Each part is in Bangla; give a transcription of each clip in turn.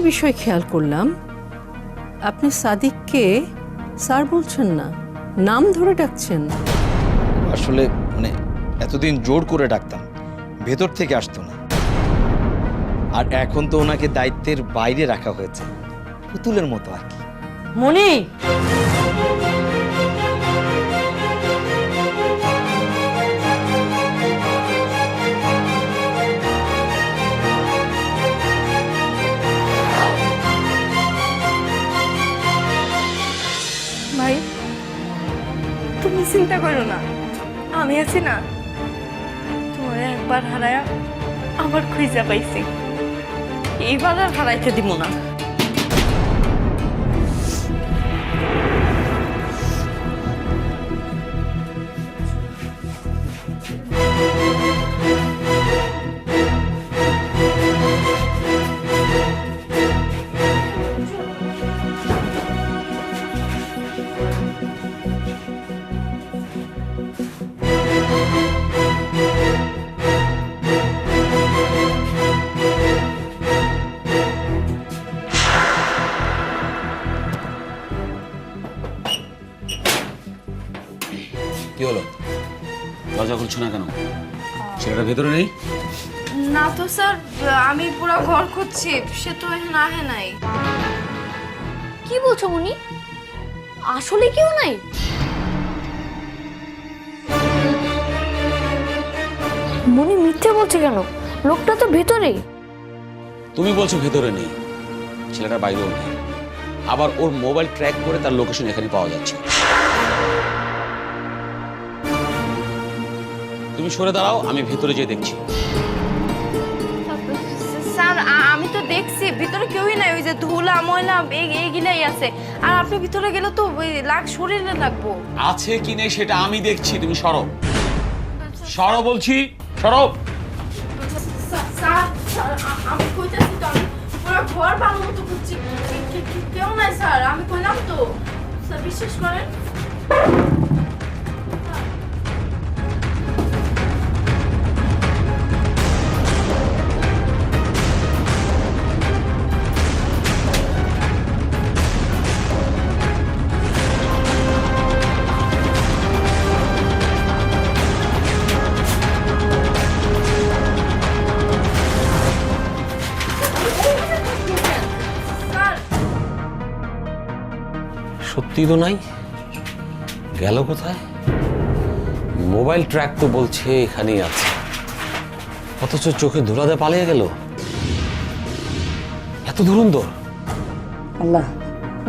বিষয় খেয়াল করলাম আপনি সাদিককে স্যার বলছেন না নাম ধরে ডাকছেন। আসলে মানে এতদিন জোর করে ডাকতাম ভেতর থেকে আসতো না। আর এখন তো ওনাকে দায়িত্বের বাইরে রাখা হয়েছে পুতুলের মতো আর কি। মনি! চিন্তা করো না। আমি আছি না। তোমার একবার হারায় আবার খুঁজা পাইছি। এইবার আর হারাইতে দিব না। সে তো এখন আহে নাই। কি বলছো মুনি আসলে কেউ নাই? মনি মিথ্যে বলছে কেন? লোকটা তো ভেতরে তুমি বলছো ভেতরে নেই। ছেলেটা বাইরেও নেই। আবার ওর মোবাইল ট্র্যাক করে তার লোকেশন এখানে পাওয়া যাচ্ছে। তুমি সরে দাঁড়াও আমি ভেতরে যেয়ে দেখছি। ওই যে ধুলা ময়লা এই- এইগুলাই আছে। আর আপনি ভিতরে গেলে তো ওই লাগ শরীরে লাগবো। আছে কি নেই সেটা আমি দেখছি তুমি সরো। সরো বলছি সরো। স্যার স্যার আ- আমি কইতাছি তো আমি পুরো ঘর ভালো মতো খুঁজছি কে- কে- কে- কেউ নাই স্যার আমি কইলাম তো। স্যার বিশ্বাস করেন? সত্যি তো নাই? গেল কোথায়? মোবাইল ট্র্যাক তো বলছে এখানেই আছে। অথচ চোখে ধুলাতে পালিয়ে গেল। এত ধুরন্ধর আল্লাহ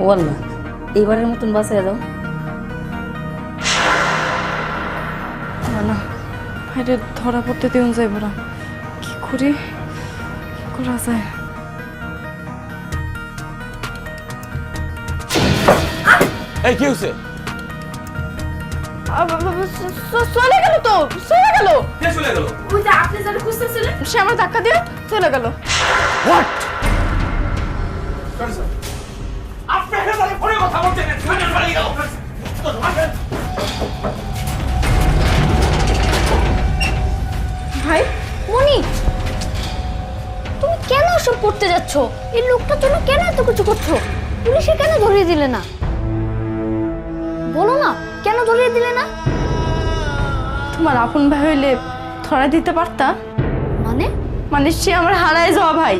ও আল্লাহ এইবারের মতন বাঁচিয়ে দাও। না না ধরা পড়তে দিন যাইব না। কি করি? কি করা যায়? এই কি হয়েছে চলে গেল তো চলে গেল। কে চলে গেল? ওই যে আপনি যারা খুঁজতেছিলেন সে আমার ধাক্কা দিয়ে চলে গেল। হোয়াট ভাই মনি তুমি কেন সব করতে যাচ্ছ? এই লোকটার জন্য কেন এত কিছু করছ? পুলিশে কেন ধরিয়ে দিলে না? বলো না কেন ধরিয়ে দিলে না? তোমার আপন ভাই হইলে ধরা দিতে পারতা? মানে? মানে সে আমার হারায় যাওয়া ভাই।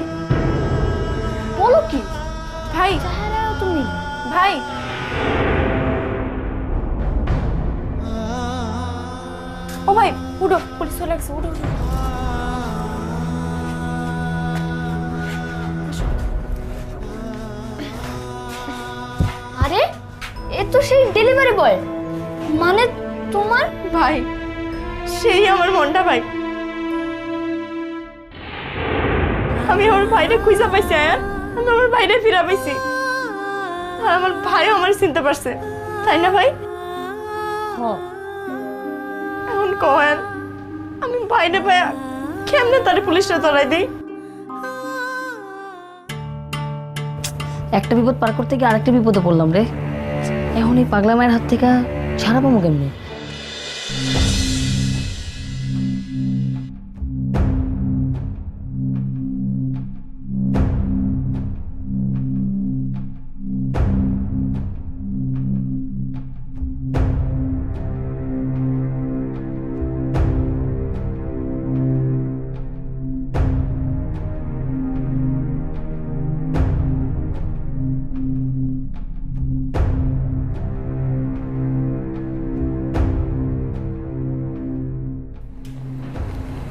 বলো কি? ভাই। তুমি। ভাই। ও ভাই উঠো পুলিশ চলে উঠো। আরে এ তো সেই ডেলিভারি বয় মানে তোমার? ভাই সেই আমার মনটা ভাই। আমি আমার ভাইরে খুঁজে পাইছি আয়া আমি আমার ভাইরে ফিরা পাইছি। আর আমার ভাইও আমার চিনতে পারছে। তাই না ভাই? এখন কয়েন আমি বাইরে পায়া কেমনে তারে পুলিশে ধরাই দিই? একটা বিপদ পার করতে গিয়ে আরেকটা বিপদে পড়লাম রে। এখন এই পাগলা মায়ের হাত থেকে ছাড়া পাবো কেমনি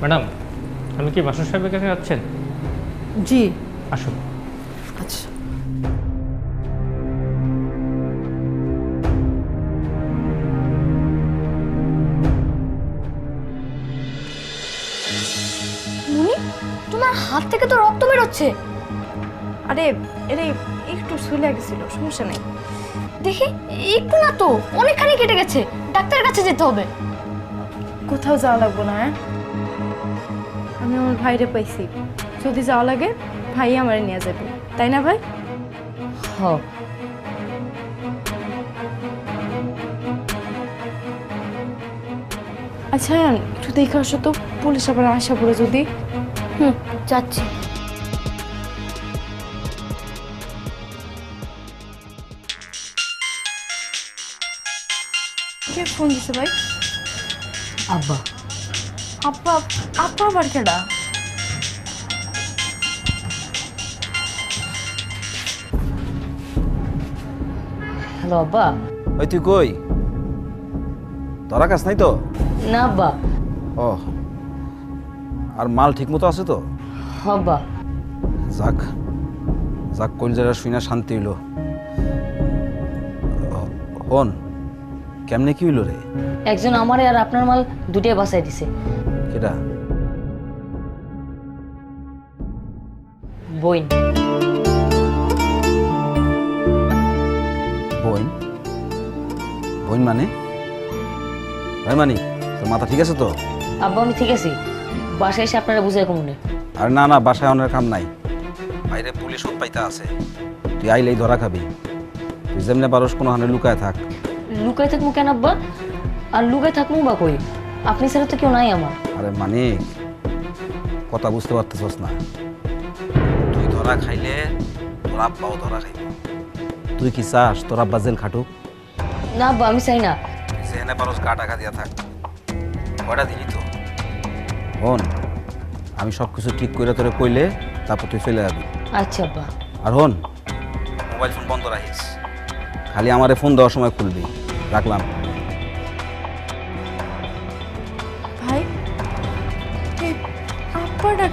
ম্যাডাম আমি কি বাসু সাহেবের কাছে যাচ্ছেন? জি। আসুন। আচ্ছা। তোমার হাত থেকে তো রক্ত বেরোচ্ছে। আরে এরে একটু শুলে গেছিল সমস্যা নেই। দেখি একটু না তো অনেকখানি কেটে গেছে ডাক্তারের কাছে যেতে হবে। কোথাও যাওয়া লাগবো না হ্যাঁ? আমি আমার ভাইরে পাইছি। যদি যাওয়া লাগে ভাই আমার নিয়ে যাবে। তাই না ভাই? হ। আচ্ছা একটু দেখে আসো তো পুলিশ আবার আশা করে যদি। হুম যাচ্ছি। কে ফোন দিছে ভাই? আব্বা। আপা আপা আবার কেডা হ্যালো আব্বা ওই তুই কই? ধরা কাজ নাই তো? না আব্বা ও। আর মাল ঠিক মতো আছে তো? হ আব্বা যাক যাক কোন জায়গা শুই না শান্তি হইল। হন কেমনে কি হইল রে? একজন আমারে আর আপনার মাল দুটাই বাসায় দিছে। কেটা বইন। বইন? বইন মানে? ভাই মানি? তোর মাথা ঠিক আছে তো? আব্বা আমি ঠিক আছি। বাসায় এসে আপনারা কমনে আর না না বাসায় অনেক কাম নাই। বাইরে পুলিশ পাইতা আছে। তুই আইলেই ধরা খাবি। তুই যেমনে পারস কোনো হানে লুকায় থাক। থাকব কেন আব্বা? আর লুকাই থাকব বা কই? আপনি ছাড়া তো কেউ নাই আমার। আরে মানিক কথা বুঝতে পারতেছস না। তুই ধরা খাইলে তোর আব্বাও ধরা খাইব। তুই কি চাস তোর আব্বা জেল খাটুক? না আব্বা আমি চাই না। যেখানে পারস গা টাকা দিয়া থাক। কয়টা দিলি তো? হন আমি সব কিছু ঠিক করে তোরে কইলে তারপর তুই চলে যাবি। আচ্ছা আব্বা। আর হন মোবাইল ফোন বন্ধ রাখিস। খালি আমারে ফোন দেওয়ার সময় খুলবি। রাখলাম।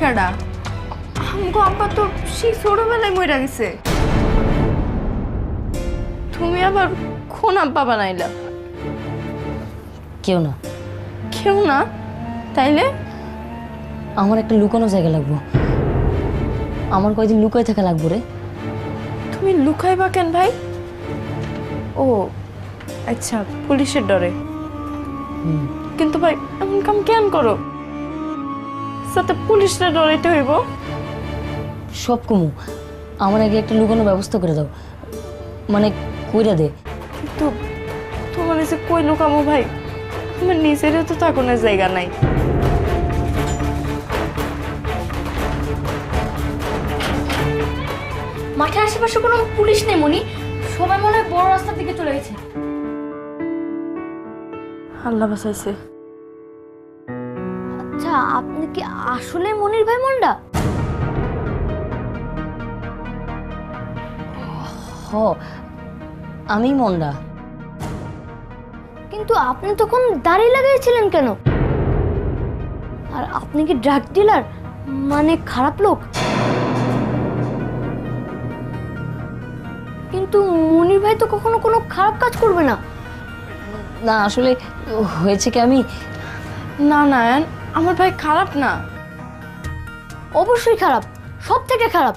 কেডা আমগো আব্বা তো সেই ছোটবেলায় মরে গেছে। তুমি আবার কোন আব্বা বানাইলা? কেউ না। কেউ না? তাইলে? আমার একটা লুকানো জায়গা লাগবো। আমার কয়দিন লুকাই থাকা লাগবো রে। তুমি লুকাইবা কেন ভাই? ও আচ্ছা পুলিশের ডরে। কিন্তু ভাই এমন কাম কেন করো? সাথে পুলিশরা ডরাইতে হইব। সব কমু আমার আগে একটা লুকানোর ব্যবস্থা করে দাও। মানে কইরা দে। কিন্তু তোমার এসে কই লুকামো ভাই? আমার নিজেরও তো থাকুনের জায়গা নাই। মাঠের আশেপাশে কোনো পুলিশ নেই মনি? সবাই মনে হয় বড় রাস্তার দিকে চলে গেছে। আল্লাহ আচ্ছা আপনি কি আসলে মনির ভাই মন্ডা? হ আমি মন্ডা। কিন্তু আপনি তখন দাড়ি লাগিয়েছিলেন কেন? আর আপনি কি ড্রাগ ডিলার মানে খারাপ লোক? কিন্তু মনির ভাই তো কখনো কোনো খারাপ কাজ করবে না। না আসলে হয়েছে কি আমি? না না আমার ভাই খারাপ না? অবশ্যই খারাপ সব থেকে খারাপ।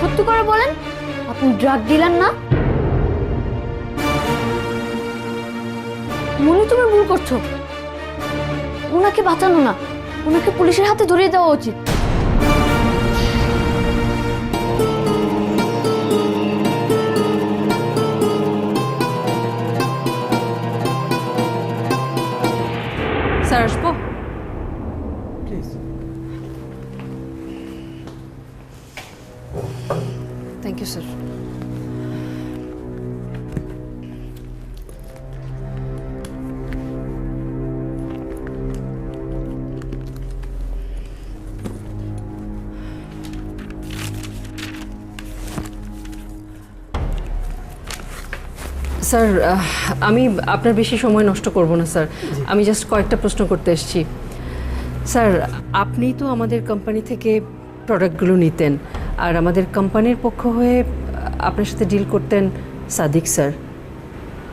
সত্যি করে বলেন, আপনি ড্রাগ দিলেন না? মনে তুমি ভুল করছ। ওনাকে বাঁচানো না, ওনাকে পুলিশের হাতে ধরিয়ে দেওয়া উচিত। স্যার স্যার আমি আপনার বেশি সময় নষ্ট করব না স্যার। আমি জাস্ট কয়েকটা প্রশ্ন করতে এসেছি। স্যার আপনি তো আমাদের কোম্পানি থেকে প্রোডাক্টগুলো নিতেন আর আমাদের কোম্পানির পক্ষ হয়ে আপনার সাথে ডিল করতেন সাদিক স্যার।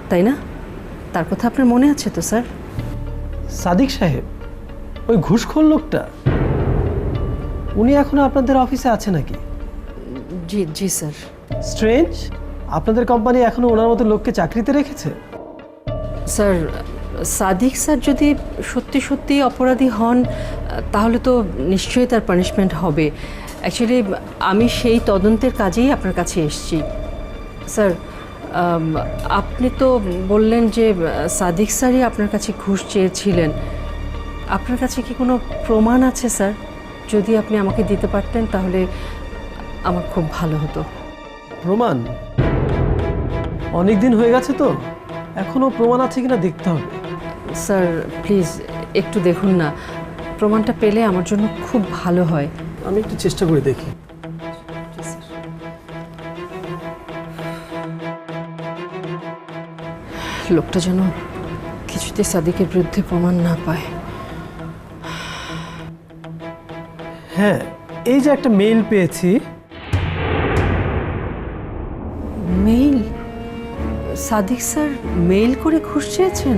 তাই না? তার কথা আপনার মনে আছে তো স্যার? সাদিক সাহেব ওই ঘুষখোর লোকটা উনি এখনও আপনাদের অফিসে আছে নাকি? জি জি স্যার। স্ট্রেঞ্জ? আপনাদের কোম্পানি এখনও ওনার মতো লোককে চাকরিতে রেখেছে? স্যার সাদিক স্যার যদি সত্যি সত্যি অপরাধী হন তাহলে তো নিশ্চয়ই তার পানিশমেন্ট হবে। অ্যাকচুয়ালি আমি সেই তদন্তের কাজেই আপনার কাছে এসেছি। স্যার আপনি তো বললেন যে সাদিক স্যারই আপনার কাছে ঘুষ চেয়েছিলেন। আপনার কাছে কি কোনো প্রমাণ আছে স্যার? যদি আপনি আমাকে দিতে পারতেন তাহলে আমার খুব ভালো হতো। প্রমাণ? অনেক দিন হয়ে গেছে তো। এখনও প্রমাণ আছে কিনা দেখতে হবে। স্যার প্লিজ একটু দেখুন না। প্রমাণটা পেলে আমার জন্য খুব ভালো হয়। আমি একটু চেষ্টা করে দেখি। লোকটা যেন কিছুতে সাদিকের বিরুদ্ধে প্রমাণ না পায়। হ্যাঁ এই যে একটা মেইল পেয়েছি সাদিক স্যার মেইল করে ঘুষ চেয়েছেন?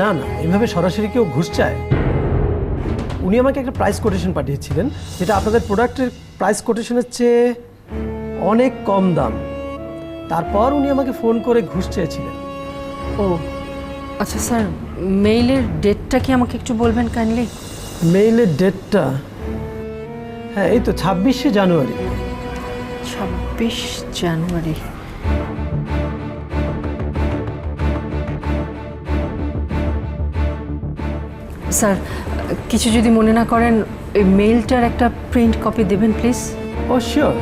না না এভাবে সরাসরি কেউ ঘুষ চায়? উনি আমাকে একটা প্রাইস কোটেশন পাঠিয়েছিলেন যেটা আপনাদের প্রোডাক্টের প্রাইস কোটেশনের চেয়ে অনেক কম দাম। তারপর উনি আমাকে ফোন করে ঘুষ চেয়েছিলেন। ও আচ্ছা স্যার মেইলের ডেটটা কি আমাকে একটু বলবেন কাইন্ডলি মেইলের ডেটটা হ্যাঁ এই তো ছাব্বিশে জানুয়ারি। ছাব্বিশ জানুয়ারি। স্যার, কিছু যদি মনে না করেন, এই মেইলটার একটা প্রিন্ট কপি দেবেন please O sure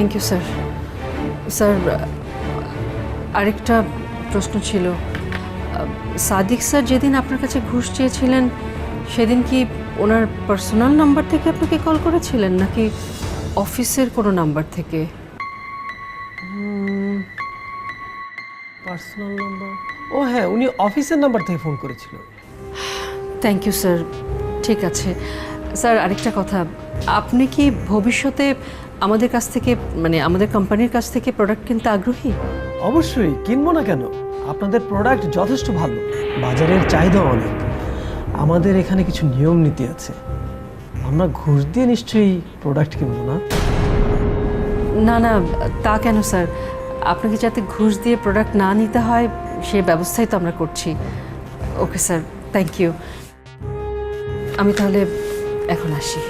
thank you sir sir আরেকটা প্রশ্ন ছিল। সাদিক স্যার যেদিন আপনার কাছে ঘুষ চেয়েছিলেন সেদিন কি ওনার পার্সোনাল নাম্বার থেকে আপনাকে কল করেছিলেন নাকি অফিসের কোনো নাম্বার থেকে? পার্সোনাল নাম্বার ও হ্যাঁ উনি অফিসের নাম্বার থেকে ফোন করেছিল। থ্যাংক ইউ স্যার ঠিক আছে। স্যার আরেকটা কথা। আপনি কি ভবিষ্যতে আমাদের কাছ থেকে মানে আমাদের কোম্পানির কাছ থেকে প্রোডাক্ট কিনতে আগ্রহী? অবশ্যই কিনবো না কেন? আপনাদের প্রোডাক্ট যথেষ্ট ভালো। বাজারের চাহিদা অনেক। আমাদের এখানে কিছু নিয়ম নীতি আছে। আমরা ঘুষ দিয়ে নিশ্চয়ই প্রোডাক্ট কিনবো না? না না তা কেন স্যার আপনাকে যাতে ঘুষ দিয়ে প্রোডাক্ট না নিতে হয় সে ব্যবস্থাই তো আমরা করছি। ওকে স্যার থ্যাংক ইউ আমি তাহলে এখন আসি।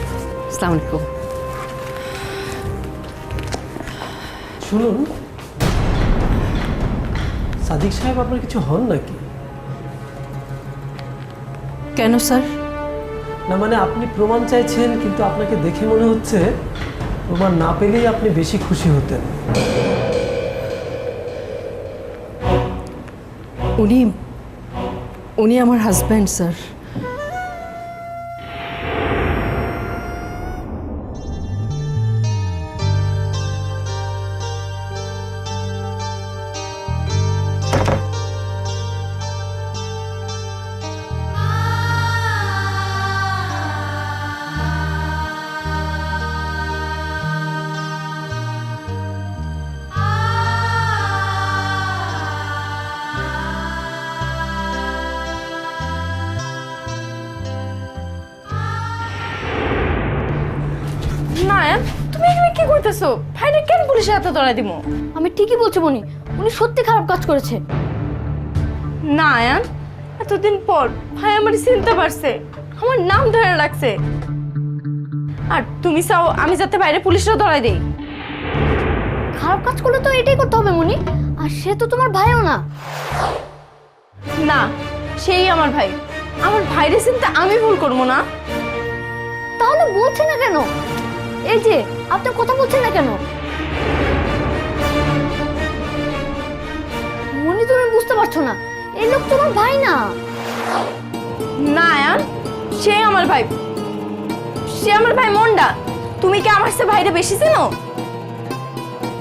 আসসালামু আলাইকুম। শুনুন। সাদিক সাহেব আপনার কিছু হন নাকি? কেন স্যার? না মানে আপনি প্রমাণ চাইছেন কিন্তু আপনাকে দেখে মনে হচ্ছে প্রমাণ না পেলেই আপনি বেশি খুশি হতেন। উনি উনি আমার হাজব্যান্ড স্যার। করতেছো ভাইরে কেন পুলিশের হাতে ধরাই দিমু? আমি ঠিকই বলছি মনি উনি সত্যি খারাপ কাজ করেছে। নায়ান এতদিন পর ভাই আমার চিনতে পারছে আমার নাম ধরে রাখছে। আর তুমি চাও আমি যাতে বাইরে পুলিশরা ধরাই দেই? খারাপ কাজ করলে তো এটাই করতে হবে মনি আর সে তো তোমার ভাইও না। না সেই আমার ভাই। আমার ভাইরে চিনতে আমি ভুল করব না। তাহলে বলছে না কেন? এই যে আপনি কথা বলছেন না কেন? মনি তুমি বুঝতে পারছ না। এই লোক তোমার ভাই না। না আয়ান সে আমার ভাই। সে আমার ভাই মন্ডা। তুমি কি আমার সে ভাইরে বেশি চেনো?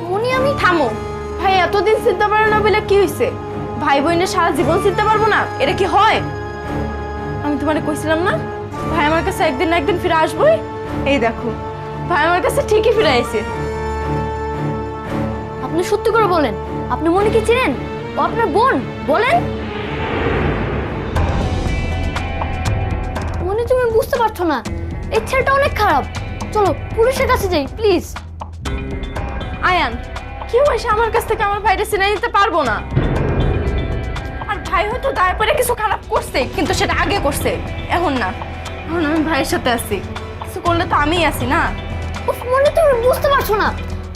মনি আমি থামো। ভাই এতদিন চিনতে পারো না বলে কি হয়েছে ভাই বোনের সারা জীবন চিনতে পারব না এটা কি হয়? আমি তোমারে কইছিলাম না ভাই আমার কাছে একদিন না একদিন ফিরে আসবোই? এই দেখো। ভাই আমার কাছে ঠিকই ফিরে আইছে। আপনি সত্যি করে বলেন আপনি মনিকে চেনেন? ও আপনার বোন বলেন। মনি তুমি বুঝতে পারছ না এই ছেলেটা অনেক খারাপ। চলো পুলিশের কাছে যাই প্লিজ। আয়ান কেউ এসে আমার কাছ থেকে আমার ভাইরে চিনে নিতে পারব না। আর ভাই হয়তো দায় পরে কিছু খারাপ করছে কিন্তু সেটা আগে করছে এখন না। এখন আমি ভাইয়ের সাথে আছি। কিছু করলে তো আমিই আছি না। উফ, মনি তুমি বুঝতে পারছ না।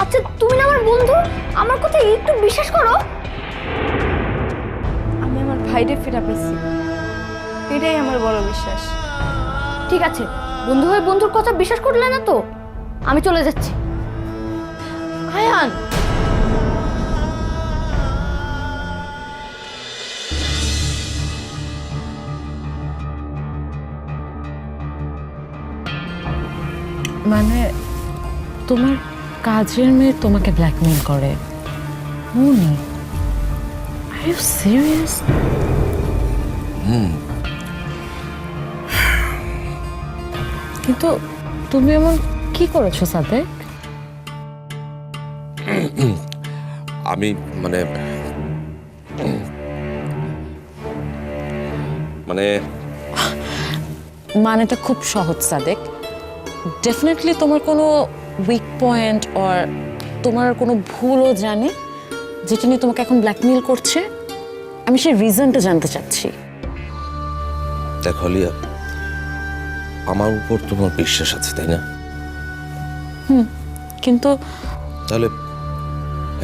আচ্ছা তুমি না আমার বন্ধু? আমার কথা একটু বিশ্বাস করো। আমি আমার ভাইরে ফিরে পেয়েছি। এটাই আমার বড় বিশ্বাস। ঠিক আছে বন্ধু হয়ে বন্ধুর কথা বিশ্বাস করলে না তো? আমি চলে যাচ্ছি। আয়ান! মানে তোমার কাজের মেয়ে তোমাকে ব্ল্যাকমেল করে। মনি আর ইউ সিরিয়াস কিন্তু তুমি এমন কি করেছ সাদেক? আমি মানে মানে মানেটা খুব সহজ সাদেক। ডেফিনেটলি তোমার কোনো উইক পয়েন্ট অর তোমার কোনো ভুলও জানে যেটা নিয়ে তোমাকে এখন ব্ল্যাকমেল করছে আমি সেই রিজনটা জানতে চাচ্ছি। দেখো লিয়া আমার উপর তোমার বিশ্বাস আছে তাই না? কিন্তু তাহলে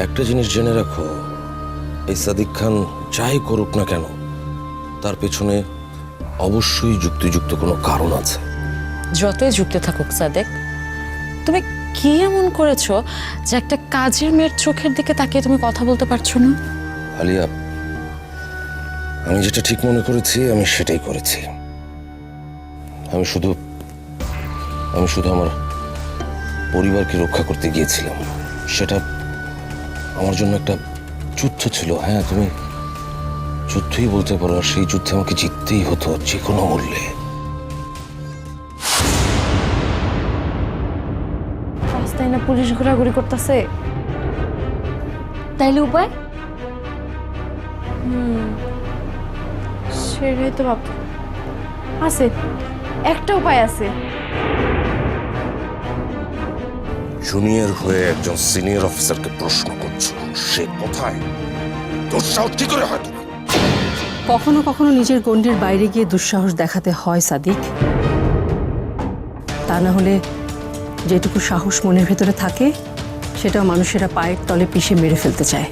একটা জিনিস জেনে রাখো এই সাদিক খান যাই করুক না কেন তার পেছনে অবশ্যই যুক্তিযুক্ত কোনো কারণ আছে। যতই যুক্ত থাকুক সাদেক তুমি কি এমন করেছ যে একটা কাজের মেয়ের চোখের দিকে তাকিয়ে তুমি কথা বলতে পারছ না? আলিয়া, আমি যেটা ঠিক মনে করেছি, আমি সেটাই করেছি। আমি শুধু আমি শুধু আমার পরিবারকে রক্ষা করতে গিয়েছিলাম। সেটা আমার জন্য একটা যুদ্ধ ছিল হ্যাঁ? তুমি যুদ্ধই বলতে পারো, আর সেই যুদ্ধে আমাকে জিততেই হতো, যে কোনো মূল্যে। না পুলিশ ঘোরাঘুরি করতেছে? তাইলে উপায়? সেটাই তো ভাব আছে একটা উপায় আছে। জুনিয়র হয়ে একজন সিনিয়র অফিসারকে প্রশ্ন করছ সে কোথায়? তোর সাহস কি করে হয় তোমার? কখনো কখনো নিজের গণ্ডির বাইরে গিয়ে দুঃসাহস দেখাতে হয় সাদিক। তা না হলে যেটুকু সাহস মনের ভেতরে থাকে সেটাও মানুষেরা পায়ের তলে পিষে মেরে ফেলতে চায়।